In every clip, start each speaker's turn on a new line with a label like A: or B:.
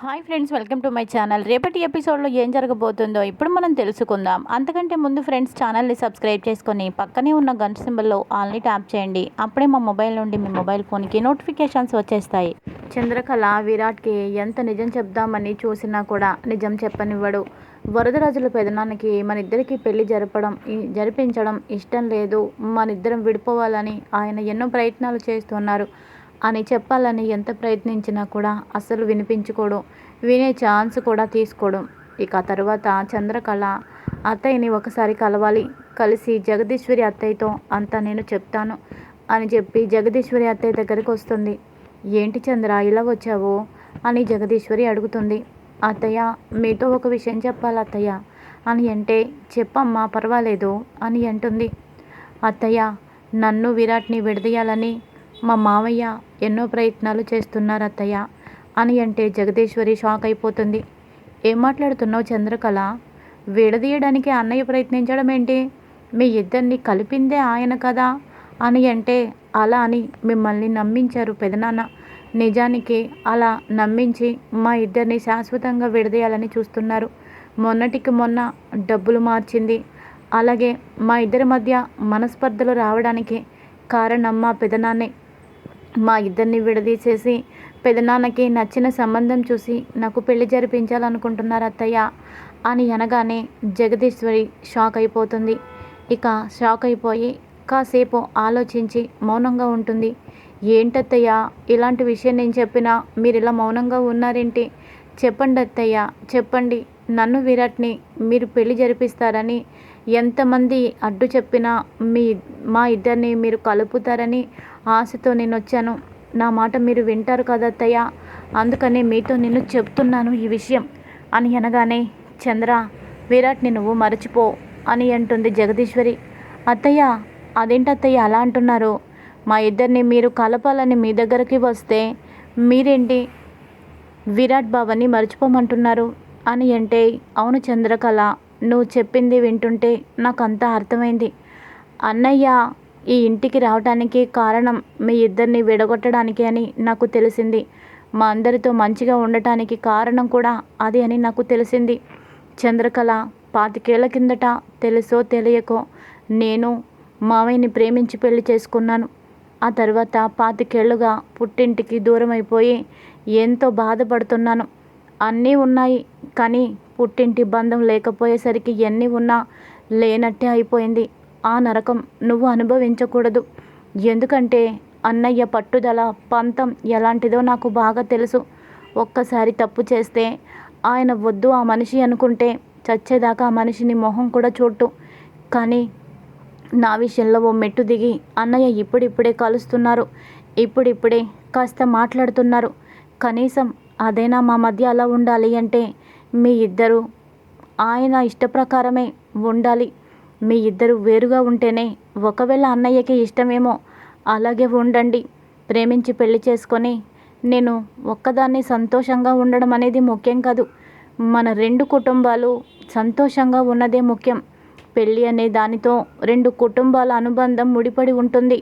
A: Hi friends welcome to my channel. రేపటి ఎపిసోడ్లో ఏం జరగబోతుందో ఇప్పుడు మనం తెలుసుకుందాం. అంతకంటే ముందు ఫ్రెండ్స్ ఛానల్ని సబ్స్క్రైబ్ చేసుకొని పక్కనే ఉన్న గన్ సింబల్లో ఆల్ని ట్యాప్ చేయండి. అప్పుడే మా మొబైల్ నుండి మీ మొబైల్ ఫోన్కి నోటిఫికేషన్స్ వచ్చేస్తాయి. చంద్రకళ విరాట్కి ఎంత నిజం చెప్దామని చూసినా కూడా నిజం చెప్పనివ్వడు. వరదరాజుల పెదనాన్నకి మన ఇద్దరికి పెళ్ళి జరపడం జరిపించడం ఇష్టం లేదు. మన ఇద్దరం విడిపోవాలని ఆయన ఎన్నో ప్రయత్నాలు చేస్తున్నారు. అని చెప్పాలని ఎంత ప్రయత్నించినా కూడా అస్సలు వినిపించుకోడు. వినే ఛాన్స్ కూడా తీసుకోడు. ఇక తర్వాత చంద్రకళ అత్తయ్యని ఒకసారి కలవాలి. కలిసి జగదీశ్వరి అత్తయ్యతో అంతా నేను చెప్తాను అని చెప్పి జగదీశ్వరి అత్తయ్య దగ్గరికి వస్తుంది. ఏంటి చంద్ర ఇలా వచ్చావు? అని జగదీశ్వరి అడుగుతుంది. అత్తయ్య మీతో ఒక విషయం చెప్పాలి అత్తయ్య. అని అంటే చెప్పమ్మా పర్వాలేదు అని అంటుంది. అత్తయ్య నన్ను విరాట్ని విడదీయాలని మా మామయ్య ఎన్నో ప్రయత్నాలు చేస్తున్నారు అత్తయ్య అని అంటే జగదీశ్వరి షాక్ అయిపోతుంది. ఏం మాట్లాడుతున్నావు చంద్రకళ? విడదీయడానికి అన్నయ్య ప్రయత్నించడం ఏంటి? మీ ఇద్దరిని కలిపిందే ఆయన కదా అని అంటే అలా అని మిమ్మల్ని నమ్మించారు పెదనాన్న. నిజానికి అలా నమ్మించి మా ఇద్దరిని శాశ్వతంగా విడదీయాలని చూస్తున్నారు. మొన్నటికి మొన్న డబ్బులు మార్చింది. అలాగే మా ఇద్దరి మధ్య మనస్పర్ధలు రావడానికి కారణం మా పెదనాన్నే. మా ఇద్దరిని విడదీసేసి పెదనాన్నకి నచ్చిన సంబంధం చూసి నాకు పెళ్ళి జరిపించాలనుకుంటున్నారు అత్తయ్య. అని అనగానే జగదీశ్వరి షాక్ అయిపోతుంది. ఇక షాక్ అయిపోయి కాసేపు ఆలోచించి మౌనంగా ఉంటుంది. ఏంటత్తయ్య ఇలాంటి విషయం నేను చెప్పినా మీరు ఇలా మౌనంగా ఉన్నారేంటి? చెప్పండి అత్తయ్య చెప్పండి. నన్ను విరాట్ని మీరు పెళ్ళి జరిపిస్తారని ఎంతమంది అడ్డు చెప్పినా మీ మా ఇద్దరిని మీరు కలుపుతారని ఆశతో నేను వచ్చాను. నా మాట మీరు వింటారు కదా అత్తయ్య? అందుకని మీతో నేను చెప్తున్నాను ఈ విషయం. అని అనగానే చంద్ర విరాట్ని నువ్వు మరచిపో అని అంటుంది జగదీశ్వరి. అత్తయ్య అదేంటత్తయ్య అలా అంటున్నారు? మా ఇద్దరిని మీరు కలపాలని మీ దగ్గరికి వస్తే మీరేంటి? విరాట్ బాబాని మర్చిపోమంటున్నారు అని అంటే అవును చంద్రకళ నువ్వు చెప్పింది వింటుంటే నాకు అంతా అర్థమైంది. అన్నయ్య ఈ ఇంటికి రావటానికి కారణం మీ ఇద్దరిని విడగొట్టడానికి అని నాకు తెలిసింది. మా అందరితో మంచిగా ఉండటానికి కారణం కూడా అది అని నాకు తెలిసింది. చంద్రకళ పాతికేళ్ళ కిందట తెలుసో తెలియకో నేను మావయ్యని ప్రేమించి పెళ్ళి చేసుకున్నాను. ఆ తర్వాత పాతికేళ్ళుగా పుట్టింటికి దూరం అయిపోయి ఎంతో బాధపడుతున్నాను. అన్నీ ఉన్నాయి కానీ పుట్టింటి బంధం లేకపోయేసరికి ఎన్ని ఉన్నా లేనట్టే అయిపోయింది. ఆ నరకం నువ్వు అనుభవించకూడదు. ఎందుకంటే అన్నయ్య పట్టుదల పంతం ఎలాంటిదో నాకు బాగా తెలుసు. ఒక్కసారి తప్పు చేస్తే ఆయన వద్దు ఆ మనిషి అనుకుంటే చచ్చేదాకా ఆ మనిషిని మొహం కూడా చూట్టు కానీ నా విషయంలో ఓ మెట్టు దిగి అన్నయ్య ఇప్పుడిప్పుడే కలుస్తున్నారు. ఇప్పుడిప్పుడే కాస్త మాట్లాడుతున్నారు. కనీసం అదేనా మా మధ్య అలా ఉండాలి అంటే మీ ఇద్దరు ఆయన ఇష్టప్రకారమే ఉండాలి. మీ ఇద్దరు వేరుగా ఉంటేనే ఒకవేళ అన్నయ్యకి ఇష్టమేమో అలాగే ఉండండి. ప్రేమించి పెళ్ళి చేసుకొని నేను ఒక్కదాన్ని సంతోషంగా ఉండడం అనేది ముఖ్యం కాదు. మన రెండు కుటుంబాలు సంతోషంగా ఉన్నదే ముఖ్యం. పెళ్ళి అనే దానితో రెండు కుటుంబాల అనుబంధం ముడిపడి ఉంటుంది.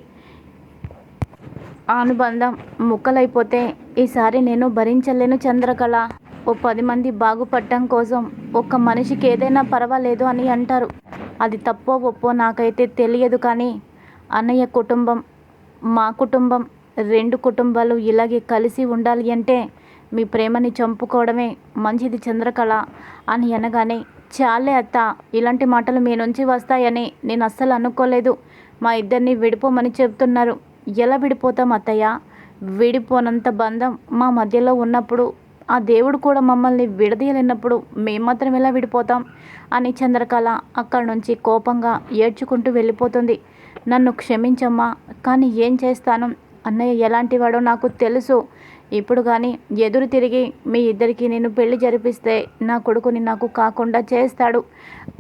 A: ఆ అనుబంధం ముక్కలైపోతే ఈసారి నేను భరించలేను చంద్రకళ. ఓ పది మంది బాగుపడటం కోసం ఒక్క మనిషికి ఏదైనా పర్వాలేదు అని అంటారు. అది తప్పో ఒప్పో నాకైతే తెలియదు కానీ అన్నయ్య కుటుంబం మా కుటుంబం రెండు కుటుంబాలు ఇలాగే కలిసి ఉండాలి అంటే మీ ప్రేమని చంపుకోవడమే మంచిది చంద్రకళ అని అనగానే చాలే అత్త ఇలాంటి మాటలు మీ నుంచి వస్తాయని నేను అస్సలు అనుకోలేదు. మా ఇద్దరిని విడిపోమని చెప్తున్నారు. ఎలా విడిపోతాం అత్తయ్య? విడిపోనంత బంధం మా మధ్యలో ఉన్నప్పుడు ఆ దేవుడు కూడా మమ్మల్ని విడదీయలేనప్పుడు మేము మాత్రం ఎలా విడిపోతాం? అని చంద్రకళ అక్కడి నుంచి కోపంగా ఏడ్చుకుంటూ వెళ్ళిపోతుంది. నన్ను క్షమించమ్మా కానీ ఏం చేస్తాను? అన్నయ్య ఎలాంటివాడో నాకు తెలుసు. ఇప్పుడు కానీ ఎదురు తిరిగి మీ ఇద్దరికి నేను పెళ్ళి జరిపిస్తే నా కొడుకుని నాకు కాకుండా చేస్తాడు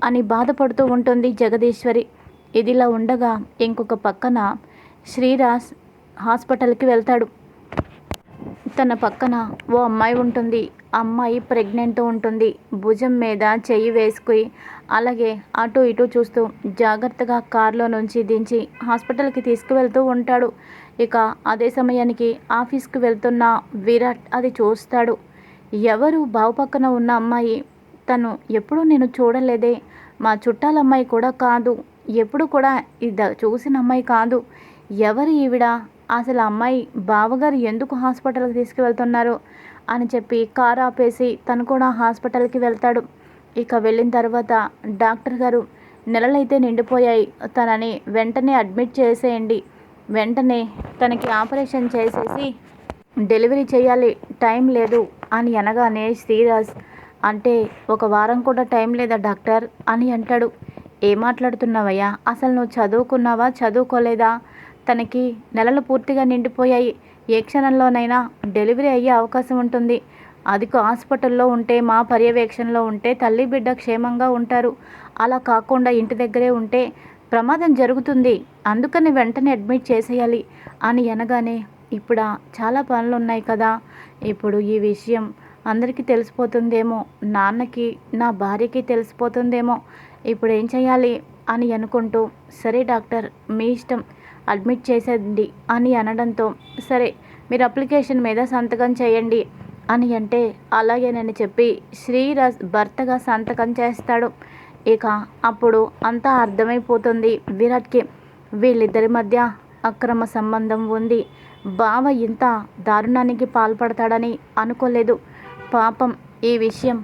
A: అని బాధపడుతూ ఉంటుంది జగదీశ్వరి. ఇదిలా ఉండగా ఇంకొక పక్కన శ్రీరాజ్ హాస్పిటల్కి వెళ్తాడు. తన పక్కన ఓ అమ్మాయి ఉంటుంది. అమ్మాయి ప్రెగ్నెంట్ ఉంటుంది. భుజం మీద చెయ్యి వేసుకుని అలాగే అటు ఇటు చూస్తూ జాగ్రత్తగా కారులో నుంచి దించి హాస్పిటల్కి తీసుకువెళ్తూ ఉంటాడు. ఇక అదే సమయానికి ఆఫీస్కి వెళ్తున్న విరాట్ అది చూస్తాడు. ఎవరు బావు పక్కన ఉన్న అమ్మాయి? తను ఎప్పుడూ నేను చూడలేదే. మా చుట్టాల అమ్మాయి కూడా కాదు. ఎప్పుడు కూడా ఇద చూసిన అమ్మాయి కాదు. ఎవరు ఈవిడ? అసలు అమ్మాయి బావగారు ఎందుకు హాస్పిటల్కి తీసుకువెళ్తున్నారు అని చెప్పి కారు ఆపేసి తను కూడా హాస్పిటల్కి వెళ్తాడు. ఇక వెళ్ళిన తర్వాత డాక్టర్ గారు నెలలైతే నిండిపోయాయి. తనని వెంటనే అడ్మిట్ చేసేయండి. వెంటనే తనకి ఆపరేషన్ చేసేసి డెలివరీ చేయాలి టైం లేదు అని అనగానే శ్రీరాజ్ అంటే ఒక వారం కూడా టైం లేదా డాక్టర్ అని అంటాడు. ఏం మాట్లాడుతున్నావయ్యా? అసలు నువ్వు చదువుకున్నావా? చదువుకోలేదా? తనకి నెలలు పూర్తిగా నిండిపోయాయి. ఏ క్షణంలోనైనా డెలివరీ అయ్యే అవకాశం ఉంటుంది. అధిక హాస్పిటల్లో ఉంటే మా పర్యవేక్షణలో ఉంటే తల్లి బిడ్డ క్షేమంగా ఉంటారు. అలా కాకుండా ఇంటి దగ్గరే ఉంటే ప్రమాదం జరుగుతుంది. అందుకని వెంటనే అడ్మిట్ చేసేయాలి అని అనగానే ఇప్పుడు చాలా పనులు ఉన్నాయి కదా. ఇప్పుడు ఈ విషయం అందరికీ తెలిసిపోతుందేమో. నాన్నకి నా భార్యకి తెలిసిపోతుందేమో. ఇప్పుడు ఏం చేయాలి? అని అనుకుంటూ సరే డాక్టర్ మీ ఇష్టం. అడ్మిట్ చేసేయండి అని అనడంతో సరే మీరు అప్లికేషన్ మీద సంతకం చేయండి అని అంటే అలాగేనని చెప్పి శ్రీరాజ్ భర్తగా సంతకం చేస్తాడు. ఇక అప్పుడు అంతా అర్థమైపోతుంది విరాట్కి. వీళ్ళిద్దరి మధ్య అక్రమ సంబంధం ఉంది. బావ ఇంత దారుణానికి పాల్పడతాడని అనుకోలేదు. పాపం ఈ విషయం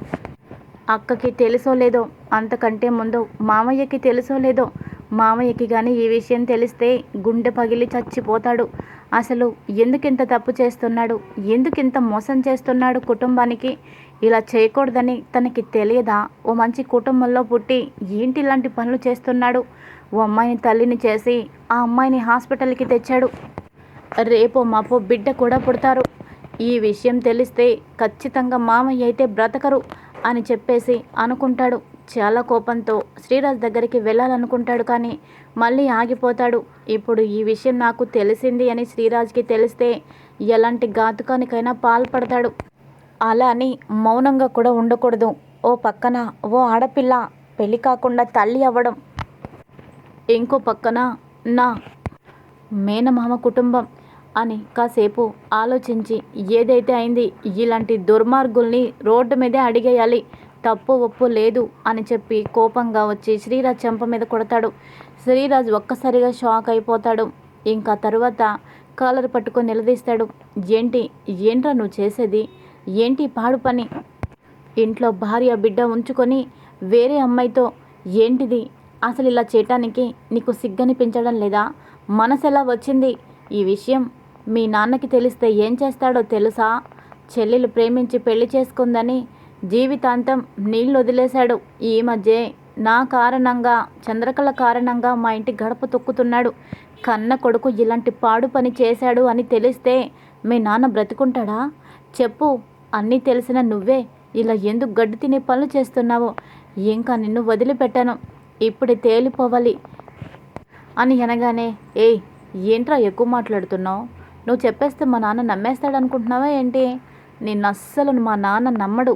A: అక్కకి తెలుసో లేదో అంతకంటే ముందు మామయ్యకి తెలుసో లేదో మామయ్యకి కానీ ఈ విషయం తెలిస్తే గుండె పగిలి చచ్చిపోతాడు. అసలు ఎందుకింత తప్పు చేస్తున్నాడు? ఎందుకింత మోసం చేస్తున్నాడు కుటుంబానికి? ఇలా చేయకూడదని తనకి తెలియదా? ఓ మంచి కుటుంబంలో పుట్టి ఏంటి ఇలాంటి పనులు చేస్తున్నాడు? ఓ అమ్మాయిని తల్లిని చేసి ఆ అమ్మాయిని హాస్పిటల్కి తెచ్చాడు. రేపో మాపో బిడ్డ కూడా పుడతారు. ఈ విషయం తెలిస్తే ఖచ్చితంగా మామయ్య అయితే బ్రతకరు అని చెప్పేసి అనుకుంటాడు. చాలా కోపంతో శ్రీరాజ్ దగ్గరికి వెళ్ళాలనుకుంటాడు కానీ మళ్ళీ ఆగిపోతాడు. ఇప్పుడు ఈ విషయం నాకు తెలిసింది అని శ్రీరాజ్కి తెలిస్తే ఎలాంటి ఘాతుకానికైనా పాల్పడతాడు. అలా అని మౌనంగా కూడా ఉండకూడదు. ఓ పక్కన ఓ ఆడపిల్ల పెళ్ళి కాకుండా తల్లి అవ్వడం. ఇంకో పక్కన నా మేనమామ కుటుంబం అని కాసేపు ఆలోచించి ఏదైతే అయింది ఇలాంటి దుర్మార్గుల్ని రోడ్డు మీదే అడిగేయాలి. తప్పు ఒప్పు లేదు అని చెప్పి కోపంగా వచ్చి శ్రీరాజ్ చెంప మీద కొడతాడు. శ్రీరాజ్ ఒక్కసారిగా షాక్ అయిపోతాడు. ఇంకా తరువాత కాలర్ పట్టుకొని నిలదీస్తాడు. ఏంటి? ఏంట్రా నువ్వు చేసేది? ఏంటి పాడు పని? ఇంట్లో భార్య బిడ్డ ఉంచుకొని వేరే అమ్మాయితో ఏంటిది? అసలు ఇలా చేయటానికి నీకు సిగ్గనిపించడం లేదా? మనసు ఎలా వచ్చింది? ఈ విషయం మీ నాన్నకి తెలిస్తే ఏం చేస్తాడో తెలుసా? చెల్లెలు ప్రేమించి పెళ్ళి చేసుకుందని జీవితాంతం నీళ్ళు వదిలేశాడు ఈ మధ్య నా కారణంగా చంద్రకళ కారణంగా మా ఇంటి గడప తొక్కుతున్నాడు. కన్న కొడుకు ఇలాంటి పాడు పని చేశాడు అని తెలిస్తే మీ నాన్న బ్రతుకుంటాడా? చెప్పు అన్నీ తెలిసిన నువ్వే. ఇలా ఎందుకు గడ్డి తినే పనులు చేస్తున్నావు? ఇంకా నిన్ను వదిలిపెట్టాను. ఇప్పుడే తేలిపోవాలి. అని అనగానే ఏయ్ ఏంట్రా ఎక్కువ మాట్లాడుతున్నావు? నువ్వు చెప్పేస్తే మా నాన్న నమ్మేస్తాడు అనుకుంటున్నావా ఏంటి? నిన్ను అస్సలు మా నాన్న నమ్మడు.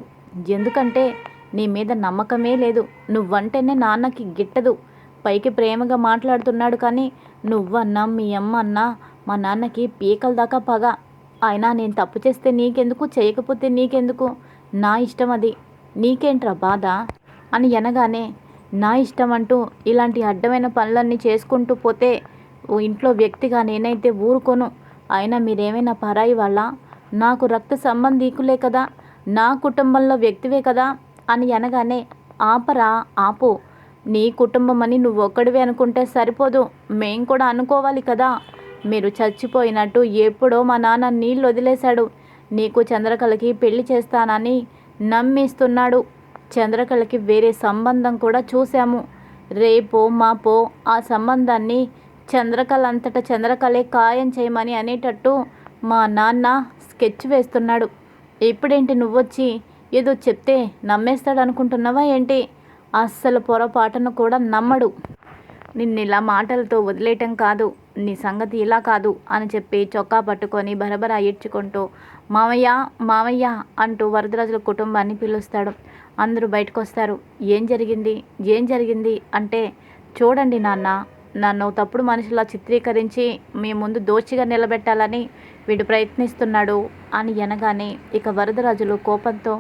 A: ఎందుకంటే నీ మీద నమ్మకమే లేదు. నువ్వంటేనే నాన్నకి గిట్టదు. పైకి ప్రేమగా మాట్లాడుతున్నాడు కానీ నువ్వన్నా మీ అమ్మ అన్నా మా నాన్నకి పీకల దాకా పగ. అయినా నేను తప్పు చేస్తే నీకెందుకు? చేయకపోతే నీకెందుకు? నా ఇష్టం అది. నీకేంట్రా బాధ? అని అనగానే నా ఇష్టం అంటూ ఇలాంటి అడ్డమైన పనులన్నీ చేసుకుంటూ పోతే ఓ ఇంట్లో వ్యక్తిగా నేనైతే ఊరుకోను. అయినా మీరేమైనా పరాయి వాళ్ళ? నాకు రక్త సంబంధీకులే కదా. నా కుటుంబంలో వ్యక్తివే కదా అని అనగానే ఆపరా ఆపు. నీ కుటుంబం అని నువ్వు ఒక్కడివే అనుకుంటే సరిపోదు. మేం కూడా అనుకోవాలి కదా. మీరు చచ్చిపోయినట్టు ఎప్పుడో మా నాన్న నీళ్ళు వదిలేశాడు నీకు చంద్రకళకి పెళ్ళి చేస్తానని నమ్మిస్తున్నాడు. చంద్రకళకి వేరే సంబంధం కూడా చూశాము. రేపో మాపో ఆ సంబంధాన్ని చంద్రకళ అంతటా చంద్రకళే ఖాయం చేయమని అనేటట్టు మా నాన్న స్కెచ్ వేస్తున్నాడు. ఇప్పుడేంటి నువ్వొచ్చి ఏదో చెప్తే నమ్మేస్తాడు అనుకుంటున్నావా ఏంటి? అస్సలు పొరపాటును కూడా నమ్మడు. నిన్ను ఇలా మాటలతో వదిలేయటం కాదు నీ సంగతి ఇలా కాదు అని చెప్పి చొక్కా పట్టుకొని బరబరా ఈడ్చుకుంటూ మామయ్య మామయ్య అంటూ వరదరాజుల కుటుంబాన్ని పిలుస్తాడు. అందరూ బయటకు వస్తారు ఏం జరిగింది? ఏం జరిగింది? అంటే చూడండి నాన్న నన్ను తప్పుడు మనుషులా చిత్రీకరించి మీ ముందు దోషిగా నిలబెట్టాలని వీడు ప్రయత్నిస్తున్నాడు అని అనగానే ఇక వరదరాజులు కోపంతో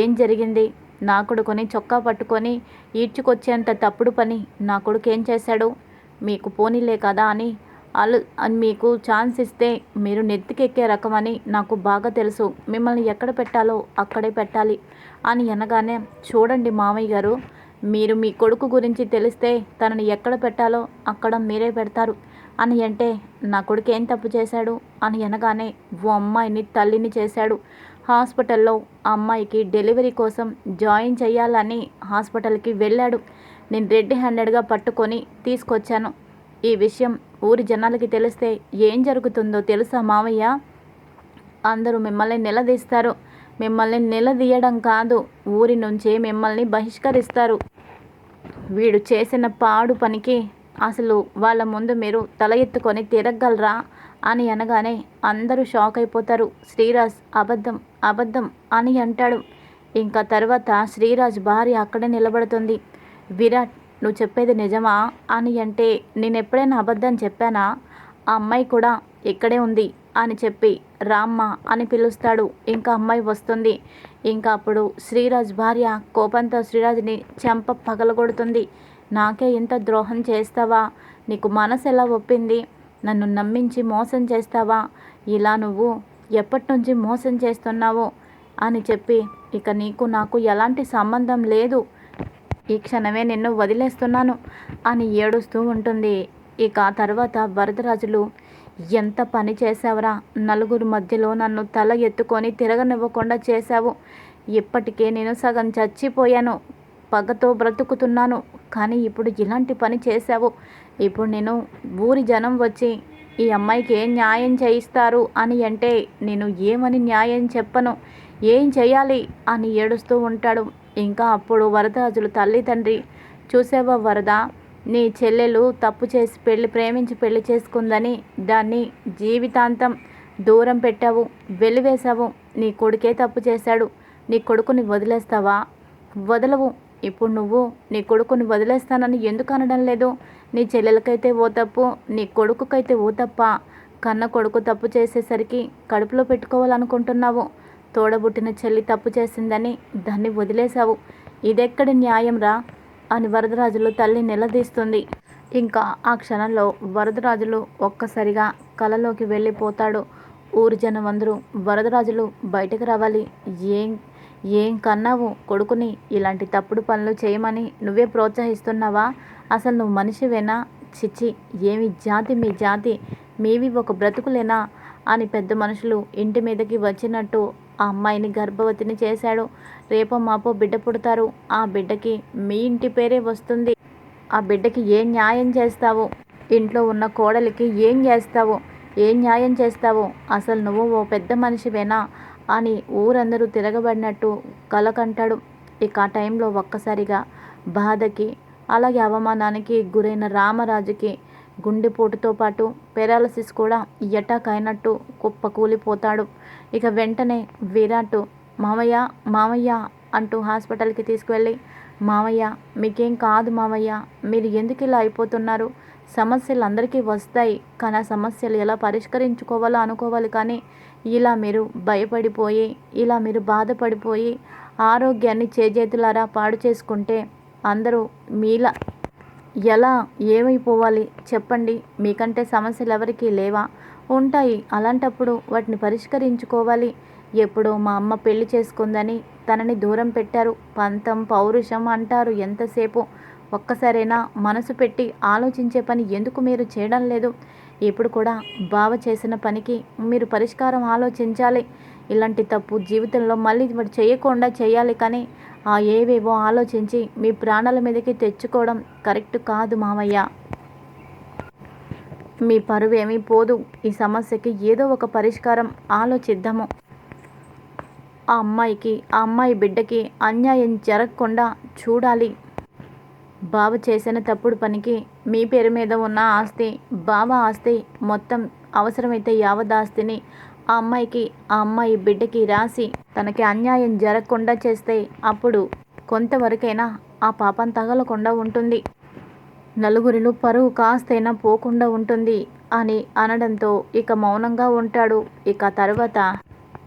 A: ఏం జరిగింది? నా కొడుకుని చొక్కా పట్టుకొని ఈడ్చుకొచ్చేంత తప్పుడు పని? నా కొడుకు ఏం చేశాడు? మీకు పోనీలే కదా అని అలు మీకు ఛాన్స్ ఇస్తే మీరు నెత్తికెక్కే రకమని నాకు బాగా తెలుసు. మిమ్మల్ని ఎక్కడ పెట్టాలో అక్కడే పెట్టాలి అని అనగానే చూడండి మామయ్య గారు మీరు మీ కొడుకు గురించి తెలిస్తే తనని ఎక్కడ పెట్టాలో అక్కడ మీరే పెడతారు. అని అంటే నా కొడుకు ఏం తప్పు చేశాడు? అని అనగానే ఓ అమ్మాయిని తల్లిని చేశాడు. హాస్పిటల్లో ఆ అమ్మాయికి డెలివరీ కోసం జాయిన్ చేయాలని హాస్పిటల్కి వెళ్ళాడు. నేను రెడ్ హ్యాండెడ్గా పట్టుకొని తీసుకొచ్చాను. ఈ విషయం ఊరి జనాలకి తెలిస్తే ఏం జరుగుతుందో తెలుసా మామయ్య అందరూ మిమ్మల్ని నిలదీస్తారు. మిమ్మల్ని నిలదీయడం కాదు ఊరి నుంచే మిమ్మల్ని బహిష్కరిస్తారు. వీడు చేసిన పాడు పనికి అసలు వాళ్ళ ముందు మీరు తల ఎత్తుకొని తిరగలరా? అని అనగానే అందరూ షాక్ అయిపోతారు. శ్రీరాజ్ అబద్ధం అబద్ధం అని అంటాడు. ఇంకా తర్వాత శ్రీరాజ్ భార్య అక్కడే నిలబడుతుంది. విరాట్ నువ్వు చెప్పేది నిజమా? అని అంటే నేను ఎప్పుడైనా అబద్ధం చెప్పానా? ఆ అమ్మాయి కూడా ఇక్కడే ఉంది అని చెప్పి రామ్మ అని పిలుస్తాడు. ఇంకా అమ్మాయి వస్తుంది. ఇంకా అప్పుడు శ్రీరాజ్ భార్య కోపంతో శ్రీరాజ్ని చెంప పగలగొడుతుంది. నాకే ఇంత ద్రోహం చేస్తావా? నీకు మనసు ఎలా ఒప్పింది? నన్ను నమ్మించి మోసం చేస్తావా? ఇలా నువ్వు ఎప్పటి నుంచి మోసం చేస్తున్నావు? అని చెప్పి ఇక నీకు నాకు ఎలాంటి సంబంధం లేదు. ఈ క్షణమే నిన్ను వదిలేస్తున్నాను అని ఏడుస్తూ ఉంటుంది. ఇక తర్వాత వరదరాజులు ఎంత పని చేశావురా? నలుగురు మధ్యలో నన్ను తల ఎత్తుకొని తిరగనివ్వకుండా చేశావు. ఇప్పటికే నేను సగం చచ్చిపోయాను. పగతో బ్రతుకుతున్నాను. కానీ ఇప్పుడు ఇలాంటి పని చేశావు. ఇప్పుడు నేను ఊరి జనం వచ్చి ఈ అమ్మాయికి ఏం న్యాయం చేయిస్తారు అని అంటే నేను ఏమని న్యాయం చెప్పను. ఏం చేయాలి అని ఏడుస్తూ ఉంటాడు. ఇంకా అప్పుడు వరదరాజులు తల్లి తండ్రి చూసావా వరద? నీ చెల్లెలు తప్పు చేసి పెళ్ళి ప్రేమించి పెళ్ళి చేసుకుందని దాన్ని జీవితాంతం దూరం పెట్టావు వెలివేశావు. నీ కొడుకే తప్పు చేశాడు. నీ కొడుకుని వదిలేస్తావా? వదలవు. ఇప్పుడు నువ్వు నీ కొడుకుని వదిలేస్తానని ఎందుకు అనడం లేదు? నీ చెల్లెలకైతే ఓ తప్పు నీ కొడుకుకైతే ఓ తప్ప. కన్న కొడుకు తప్పు చేసేసరికి కడుపులో పెట్టుకోవాలనుకుంటున్నావు. తోడబుట్టిన చెల్లి తప్పు చేసిందని దాన్ని వదిలేశావు. ఇదెక్కడి న్యాయం రా అని వరదరాజులు తల్లి నిలదీస్తుంది. ఇంకా ఆ క్షణంలో వరదరాజులు ఒక్కసారిగా కలలోకి వెళ్ళిపోతాడు. ఊరి జనం అందరూ వరదరాజులు బయటకు రావాలి. ఏం ఏం కన్నావు కొడుకుని? ఇలాంటి తప్పుడు పనులు చేయమని నువ్వే ప్రోత్సహిస్తున్నావా? అసలు నువ్వు మనిషివేనా? చిచ్చి ఏమి జాతి మీ జాతి? మీవి ఒక బ్రతుకులేనా? అని పెద్ద మనుషులు ఇంటి మీదకి వచ్చినట్టు ఆ అమ్మాయిని గర్భవతిని చేశాడు. రేపో మాపో బిడ్డ పుడతారు. ఆ బిడ్డకి మీ ఇంటి పేరే వస్తుంది. ఆ బిడ్డకి ఏం న్యాయం చేస్తావు? ఇంట్లో ఉన్న కోడలికి ఏం చేస్తావు? ఏం న్యాయం చేస్తావు? అసలు నువ్వు ఓ పెద్ద మనిషివేనా? అని ఊరందరూ తిరగబడినట్టు కలకంటాడు. ఇక ఆ టైంలో ఒక్కసారిగా బాధకి అలాగే అవమానానికి గురైన రామరాజుకి గుండెపోటుతో పాటు పెరాలసిస్ కూడా ఎటాక్ అయినట్టు కుప్ప కూలిపోతాడు ఇక వెంటనే విరాట్ మామయ్య మామయ్య అంటూ హాస్పిటల్కి తీసుకువెళ్ళి మామయ్య మీకేం కాదు మామయ్య మీరు ఎందుకు ఇలా అయిపోతున్నారు? సమస్యలు అందరికీ వస్తాయి కానీ ఆ సమస్యలు ఎలా పరిష్కరించుకోవాలో అనుకోవాలి కానీ ఇలా మీరు భయపడిపోయి ఇలా మీరు బాధపడిపోయి ఆరోగ్యాన్ని చేజేతులారా పాడు చేసుకుంటే అందరూ మీలా ఎలా ఏమైపోవాలి చెప్పండి. మీకంటే సమస్యలు ఎవరికీ లేవా? ఉంటాయి. అలాంటప్పుడు వాటిని పరిష్కరించుకోవాలి. ఎప్పుడో మా అమ్మ పెళ్ళి చేసుకుందని తనని దూరం పెట్టారు. పంతం పౌరుషం అంటారు ఎంతసేపు. ఒక్కసారైనా మనసు పెట్టి ఆలోచించే పని ఎందుకు మీరు చేయడం లేదు? ఇప్పుడు కూడా బావ చేసిన పనికి మీరు పరిష్కారం ఆలోచించాలి. ఇలాంటి తప్పు జీవితంలో మళ్ళీ చేయకుండా చేయాలి కానీ ఆ ఏవేవో ఆలోచించి మీ ప్రాణాల మీదకి తెచ్చుకోవడం కరెక్ట్ కాదు మామయ్య మీ పరువు ఏమీ పోదు. ఈ సమస్యకి ఏదో ఒక పరిష్కారం ఆలోచిద్దాము. ఆ అమ్మాయికి ఆ అమ్మాయి బిడ్డకి అన్యాయం జరగకుండా చూడాలి. బావ చేసిన తప్పుడు పనికి మీ పేరు మీద ఉన్న ఆస్తి బావ ఆస్తి మొత్తం అవసరమైతే యావత్ ఆస్తిని ఆ అమ్మాయికి ఆ అమ్మాయి బిడ్డకి రాసి తనకి అన్యాయం జరగకుండా చేస్తే అప్పుడు కొంతవరకైనా ఆ పాపం తగలకుండా ఉంటుంది. నలుగురిలో పరువు కాస్తైనా పోకుండా ఉంటుంది అని అనడంతో ఇక మౌనంగా ఉంటాడు. ఇక తర్వాత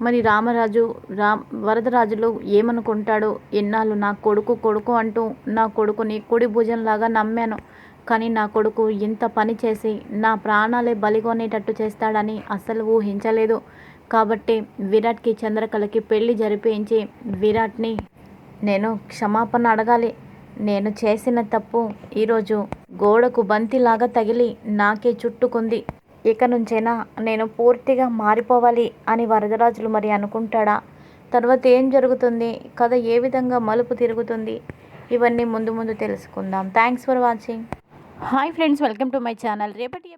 A: మరి రామరాజు రా వరదరాజులు ఏమనుకుంటాడు? ఎన్నాళ్ళు నా కొడుకు కొడుకు అంటూ నా కొడుకుని కుడి భుజంలాగా నమ్మాను. కానీ నా కొడుకు ఇంత పని చేసి నా ప్రాణాలే బలిగొనేటట్టు చేస్తాడని అస్సలు ఊహించలేదు. కాబట్టి విరాట్కి చంద్రకళకి పెళ్ళి జరిపించి విరాట్ని నేను క్షమాపణ అడగాలి. నేను చేసిన తప్పు ఈరోజు గోడకు బంతిలాగా తగిలి నాకే చుట్టుకుంది. ఇక నుంచైనా నేను పూర్తిగా మారిపోవాలి అని వరదరాజులు మరి అనుకుంటాడా? తర్వాత ఏం జరుగుతుంది? కథ ఏ విధంగా మలుపు తిరుగుతుంది? ఇవన్నీ ముందు ముందు తెలుసుకుందాం. Thanks for watching hi friends welcome to my channel రేపటి